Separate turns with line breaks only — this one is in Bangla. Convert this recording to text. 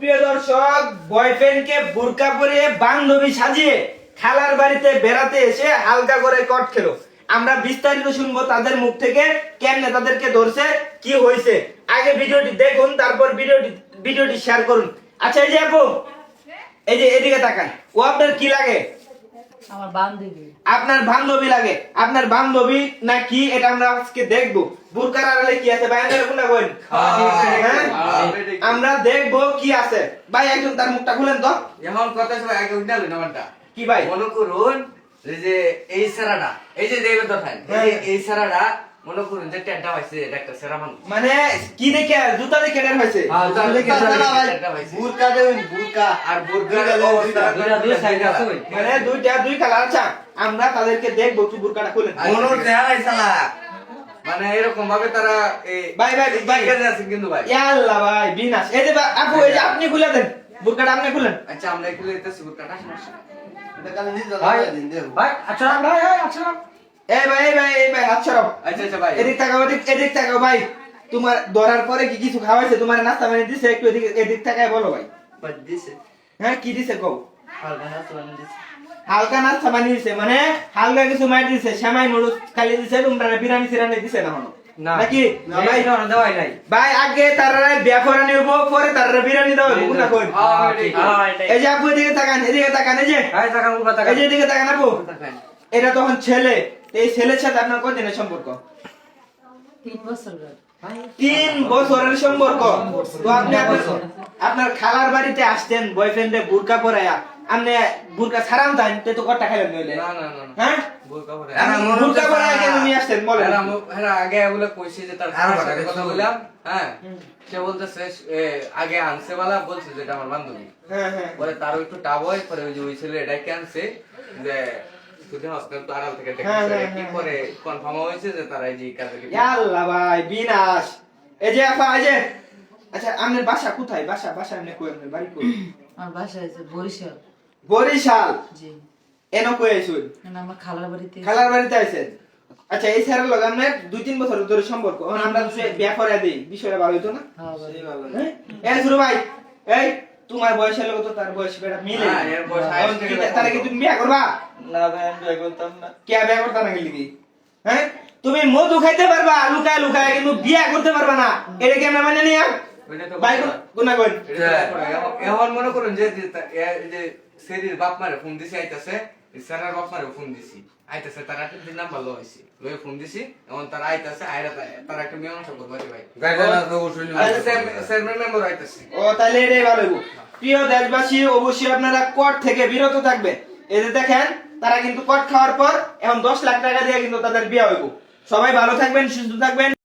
সুপ্রিয় দর্শক বয়ফ্রেন্ডকে বোরকা পরিয়ে বান্ধবী সাজিয়ে খালার বাড়িতে বেড়াতে এসে হালকা করে কট খেলো। আমরা বিস্তারিত শুনব তাদের মুখ থেকে, কেমনে তাদেরকে ধরছে, কি হয়েছে। আগে ভিডিওটি দেখুন, তারপর ভিডিওটি ভিডিওটি শেয়ার করুন। আচ্ছা এই যে আপু, এই যে এদিকে তাকান। ও আপনার কি লাগে?
আমার বান্ধবী।
আপনার বান্ধবী লাগে। আপনার বান্ধবী না কি এটা আমরা আজকে দেখব। বুরকার আড়ালে কি আছে? ভাই আপনারা খুলে কইন হ্যাঁ? আমরা দেখব কি আছে। ভাই একজন তার মুখটা খুলেন তো।
এমন কথা সবাই আগে আলো নাম্বারটা
কি ভাই?
মনে করুন এই যে এই সারাটা এই যে দেবে তো এই যে এই সেরাটা মনে করুন যে টেন্টা এটা একটা সেরা মানুষ।
মানে কি দেখে? জুতা দেখে
হ্যাঁ, জুতা দেখে টেন্টা।
বুরকা দেবেন বুরকা।
আর
দুইটা
দুই আছে।
মানে দুইটা দুই কালার আচ্ছা আমরা তাদেরকে দেখব কি বুরকাটা খুলেন
মনোর মানে এরকম ভাবে তারা এই
ভাই, ভাই, ভাই।
কাজে আছে কিন্তু ভাই।
ইয়াল্লা ভাই বিনাশ। এই যে আপু এই যে আপনি খুলে দেন। বুরকাটা আপনি খুলেন।
আচ্ছা আমরা
এটা কালে নিজে
ভাই আচ্ছা ভাই আচ্ছা।
এই ভাই এই ভাই এই ভাই হাত ছড়াও
আচ্ছা আচ্ছা ভাই।
এদিক তাকাও এদিক এদিক তাকাও ভাই। তোমার ধরার পরে কি কিছু খাওয়াইছে? তোমার নাস্তা বানিয়ে দিছে? একটু এদিক এদিক তাকায় বলো ভাই।
বাদ দিছে।
হ্যাঁ কি দিছে কও?
হালকা দিছে।
নাস্তা বানিয়ে দিছে মানে হালকা কিছু দিছে সেমাই নুডলস খালি দিছে তোমরা বিরিয়ানি সিরানি দিছে না নাকি?
ভাই না দেওয়াই নাই।
ভাই আগে তারা নিব পরে তারা বিরিয়ানি দাও কই?
হ্যাঁ।
হ্যাঁ
এই যে আপু এদিকে তাকান এদিকে তাকান এই যে।
ভাই টাকা মুখা টাকা
এই যে এদিকে তাকান আপু। এটা তখন ছেলে। এই ছেলের সাথে আপনার কতদিনের সম্পর্ক?
তিন বছর
তিন বছরের সম্পর্ক? তো আপনি আপনার- খালার বাড়িতে আসতেন বয়ফ্রেন্ডে বুরকা পরায়া আপনি বুরকা ছাড়ান তাই তে তো কটা খাইলেন নইলে।
না না না না।
হ্যাঁ?
বুর্গা পরে।
এরা পরায়া কেন নিয়ে আসতেন? বলেন।
এরা আগে বলে কইছে যে তার
কথা
কথা বললাম। হ্যাঁ সে বলতেছে আগে আনছে বালা বলছে যে এটা আমার বান্ধবী।
হ্যাঁ হ্যাঁ।
পরে তারও একটু টাব হয় পরে ওই যে ওই ছেলে এটাকে আনছে যে তুই হসপিটাল তো আড়াল থেকে কি। করে কনফার্ম হয়েছে যে তারা এই কাজে
আল্লাহ ভাই বিনাশ। এই যে আপা এই যে। আচ্ছা আপনার বাসা কোথায়? বাসা বাসা আপনি কই? আপনার বাড়ি কই?
আমার বাসায় আছে বরিশাল।
বরিশাল?
জি।
এন কই আইছুন?
আমার খালার বাড়িতে
খালার বাড়িতে আইছেন? এই স্যারের লগে দুই তিন বছর ধরে সম্পর্ক। এখন আমরা বিয়া করে দেই বিষয়টা ভালো হইতো না?
হ্যাঁ বাড়ি।
হ্যাঁ? ভাই এই তোমার বয়সের লোক তো তার বয়স বেটা মিলে।
হ্যাঁ,
তাহলে কি তুমি বিয়া করবা?
না ভাই আমি বিয়ে করতাম না।
কে বিয়া করতে না গেলি হ্যাঁ? তুমি মধু খাইতে পারবা লুকায় লুকায় কিন্তু বিয়া করতে পারবা না। এটা কি আমরা মানে নিয়া? ভাই গুনা কই
এটা তো করে। এখন- মনে করুন যে সেরির বাপ মারে ফোন দিছি আইতাছে বাপ মারে ফোন দিছি। আইতাছে তারা একটা দিন নাম্বার লো হইছে। লয়ে ফোন দিছি এখন তারা আইতাছে আইরা তারা একটা করবে রে ভাই মেম্বার আইতাছে।
ও তাহলে এটাই ভালো প্রিয় দেশবাসী অবশ্যই আপনারা কট থেকে বিরত থাকবেন। এই যে দেখেন তারা কিন্তু কট খাওয়ার পর এখন দশ লাখ টাকা দিয়ে কিন্তু তাদের বিয়ে হইব। সবাই ভালো থাকবেন, সুস্থ থাকবেন।